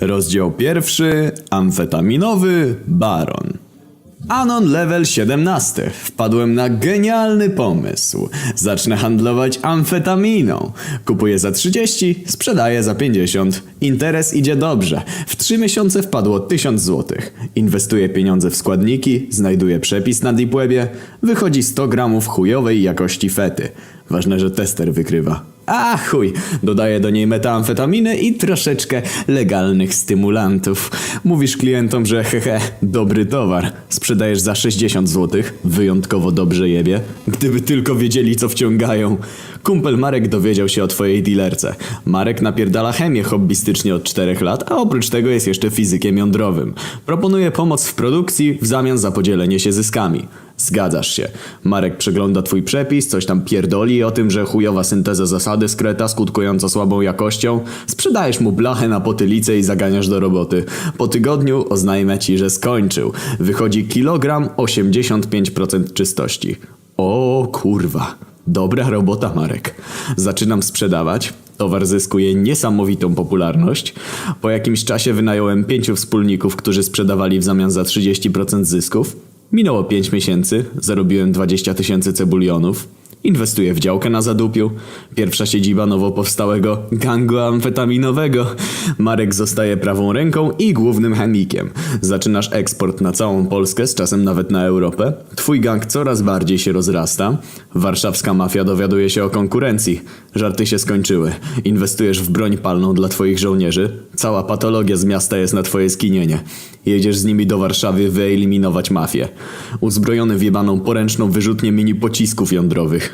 Rozdział pierwszy. Amfetaminowy baron. Anon level 17. Wpadłem na genialny pomysł. Zacznę handlować amfetaminą. Kupuję za 30, sprzedaję za 50. Interes idzie dobrze. W 3 miesiące wpadło 1000 zł. Inwestuję pieniądze w składniki, znajduję przepis na Deepwebie. Wychodzi 100 gramów chujowej jakości fety. Ważne, że tester wykrywa. A chuj, dodaję do niej metamfetaminy i troszeczkę legalnych stymulantów. Mówisz klientom, że hehe, dobry towar. Sprzedajesz za 60 zł, wyjątkowo dobrze jebie. Gdyby tylko wiedzieli, co wciągają. Kumpel Marek dowiedział się o twojej dealerce. Marek napierdala chemię hobbystycznie od 4 lat, a oprócz tego jest jeszcze fizykiem jądrowym. Proponuje pomoc w produkcji w zamian za podzielenie się zyskami. Zgadzasz się. Marek przegląda twój przepis, coś tam pierdoli o tym, że chujowa synteza zasady skreta skutkująca słabą jakością. Sprzedajesz mu blachę na potylicę i zaganiasz do roboty. Po tygodniu oznajmia ci, że skończył. Wychodzi kilogram 85% czystości. O kurwa. Dobra robota, Marek. Zaczynam sprzedawać. Towar zyskuje niesamowitą popularność. Po jakimś czasie wynająłem pięciu wspólników, którzy sprzedawali w zamian za 30% zysków. Minęło 5 miesięcy, zarobiłem 20 tysięcy cebulionów. Inwestuję w działkę na zadupiu. Pierwsza siedziba nowo powstałego gangu amfetaminowego. Marek zostaje prawą ręką i głównym chemikiem. Zaczynasz eksport na całą Polskę, z czasem nawet na Europę. Twój gang coraz bardziej się rozrasta. Warszawska mafia dowiaduje się o konkurencji. Żarty się skończyły. Inwestujesz w broń palną dla twoich żołnierzy. Cała patologia z miasta jest na twoje skinienie. Jedziesz z nimi do Warszawy wyeliminować mafię. Uzbrojony w jebaną poręczną wyrzutnię mini pocisków jądrowych.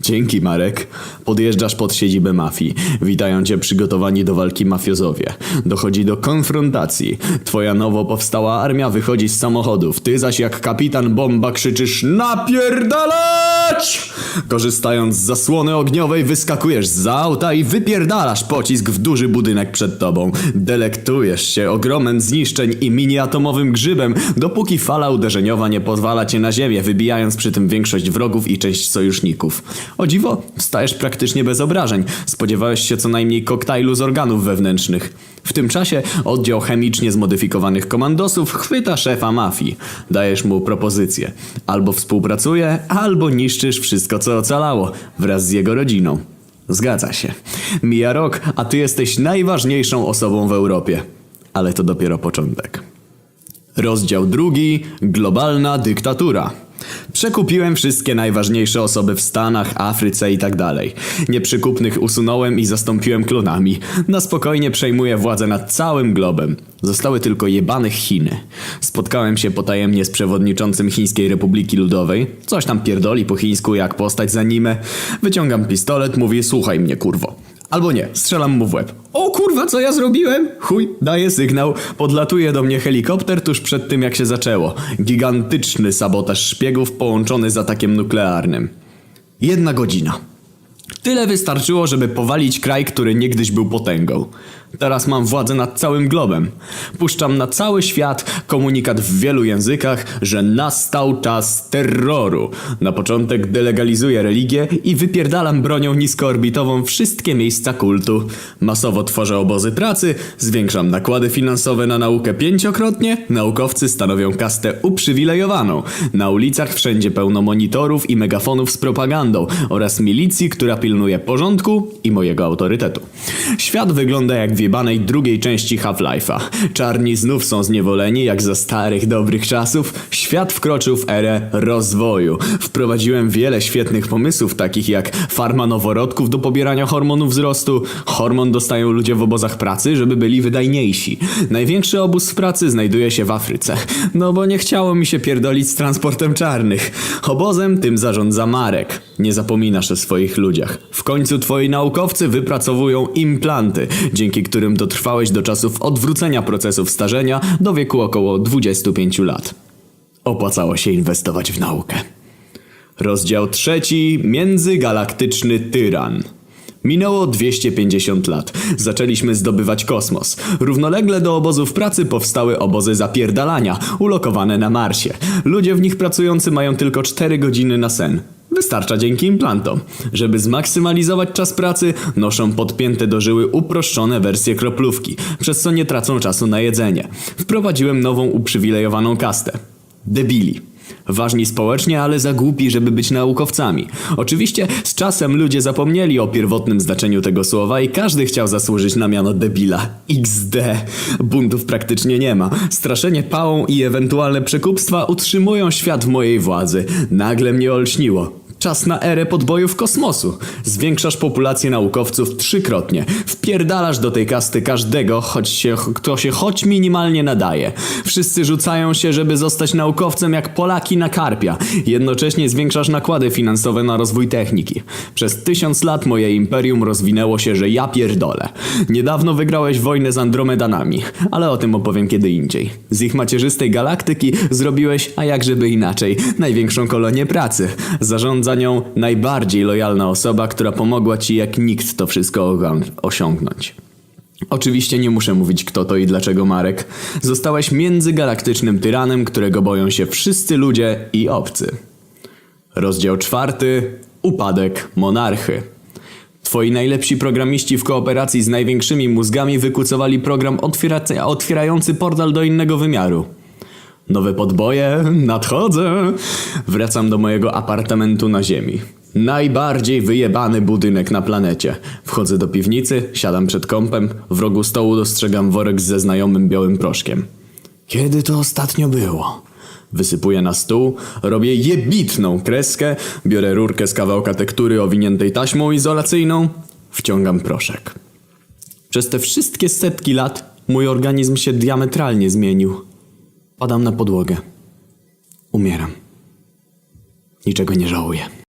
Dzięki Marek. Podjeżdżasz pod siedzibę mafii. Witają cię przygotowani do walki mafiozowie. Dochodzi do konfrontacji. Twoja nowo powstała armia wychodzi z samochodów. Ty zaś jak kapitan bomba krzyczysz NAPIERDALAĆ! Korzystając z zasłony ogniowej wyskakujesz z auta i wypierdalasz pocisk w duży budynek przed tobą. Delektujesz się ogromem zniszczeń i mini-atomowym grzybem, dopóki fala uderzeniowa nie pozwala cię na ziemię, wybijając przy tym większość wrogów i część sojuszników. O dziwo, wstajesz praktycznie bez obrażeń. Spodziewałeś się co najmniej koktajlu z organów wewnętrznych. W tym czasie oddział chemicznie zmodyfikowanych komandosów chwyta szefa mafii. Dajesz mu propozycję. Albo współpracuje, albo niszczysz wszystko co ocalało wraz z jego rodziną. Zgadza się. Mija rok, a ty jesteś najważniejszą osobą w Europie. Ale to dopiero początek. Rozdział drugi. Globalna dyktatura. Przekupiłem wszystkie najważniejsze osoby w Stanach, Afryce i tak dalej. Nieprzykupnych usunąłem i zastąpiłem klonami. Na spokojnie przejmuję władzę nad całym globem. Zostały tylko jebanych Chiny. Spotkałem się potajemnie z przewodniczącym Chińskiej Republiki Ludowej. Coś tam pierdoli po chińsku jak postać za anime. Wyciągam pistolet, mówi słuchaj mnie kurwo. Albo nie, strzelam mu w łeb. O kurwa, co ja zrobiłem? Chuj, daję sygnał. Podlatuje do mnie helikopter tuż przed tym jak się zaczęło. Gigantyczny sabotaż szpiegów połączony z atakiem nuklearnym. Jedna godzina. Tyle wystarczyło, żeby powalić kraj, który niegdyś był potęgą. Teraz mam władzę nad całym globem. Puszczam na cały świat komunikat w wielu językach, że nastał czas terroru. Na początek delegalizuję religię i wypierdalam bronią niskoorbitową wszystkie miejsca kultu. Masowo tworzę obozy pracy, zwiększam nakłady finansowe na naukę pięciokrotnie, naukowcy stanowią kastę uprzywilejowaną. Na ulicach wszędzie pełno monitorów i megafonów z propagandą oraz milicji, która pilnuje porządku i mojego autorytetu. Świat wygląda jak w jebanej drugiej części Half-Life'a. Czarni znów są zniewoleni jak za starych dobrych czasów. Świat wkroczył w erę rozwoju. Wprowadziłem wiele świetnych pomysłów, takich jak farma noworodków do pobierania hormonu wzrostu. Hormon dostają ludzie w obozach pracy, żeby byli wydajniejsi. Największy obóz pracy znajduje się w Afryce. No bo nie chciało mi się pierdolić z transportem czarnych. Obozem tym zarządza Marek. Nie zapominasz o swoich ludziach. W końcu twoi naukowcy wypracowują implanty, dzięki którym dotrwałeś do czasów odwrócenia procesów starzenia do wieku około 25 lat. Opłacało się inwestować w naukę. Rozdział trzeci. Międzygalaktyczny tyran. Minęło 250 lat. Zaczęliśmy zdobywać kosmos. Równolegle do obozów pracy powstały obozy zapierdalania, ulokowane na Marsie. Ludzie w nich pracujący mają tylko 4 godziny na sen. Wystarcza dzięki implantom. Żeby zmaksymalizować czas pracy, noszą podpięte do żyły uproszczone wersje kroplówki, przez co nie tracą czasu na jedzenie. Wprowadziłem nową uprzywilejowaną kastę. Debili. Ważni społecznie, ale za głupi, żeby być naukowcami. Oczywiście z czasem ludzie zapomnieli o pierwotnym znaczeniu tego słowa i każdy chciał zasłużyć na miano debila. XD. Buntów praktycznie nie ma. Straszenie pałą i ewentualne przekupstwa utrzymują świat w mojej władzy. Nagle mnie olśniło. Czas na erę podbojów kosmosu. Zwiększasz populację naukowców trzykrotnie. Wpierdalasz do tej kasty każdego, choć się, kto się choć minimalnie nadaje. Wszyscy rzucają się, żeby zostać naukowcem jak Polaki na karpia. Jednocześnie zwiększasz nakłady finansowe na rozwój techniki. Przez tysiąc lat moje imperium rozwinęło się, że ja pierdolę. Niedawno wygrałeś wojnę z Andromedanami, ale o tym opowiem kiedy indziej. Z ich macierzystej galaktyki zrobiłeś, a jakżeby inaczej, największą kolonię pracy. Zarządza nią najbardziej lojalna osoba, która pomogła ci jak nikt to wszystko osiągnąć. Oczywiście nie muszę mówić kto to i dlaczego Marek. Zostałeś międzygalaktycznym tyranem, którego boją się wszyscy ludzie i obcy. Rozdział czwarty. Upadek monarchy. Twoi najlepsi programiści w kooperacji z największymi mózgami wykucowali program otwierający portal do innego wymiaru. Nowe podboje, nadchodzę. Wracam do mojego apartamentu na ziemi. Najbardziej wyjebany budynek na planecie. Wchodzę do piwnicy, siadam przed kąpem, w rogu stołu dostrzegam worek ze znajomym białym proszkiem. Kiedy to ostatnio było? Wysypuję na stół, robię jebitną kreskę, biorę rurkę z kawałka tektury owiniętej taśmą izolacyjną, wciągam proszek. Przez te wszystkie setki lat mój organizm się diametralnie zmienił. Padam na podłogę. Umieram. Niczego nie żałuję.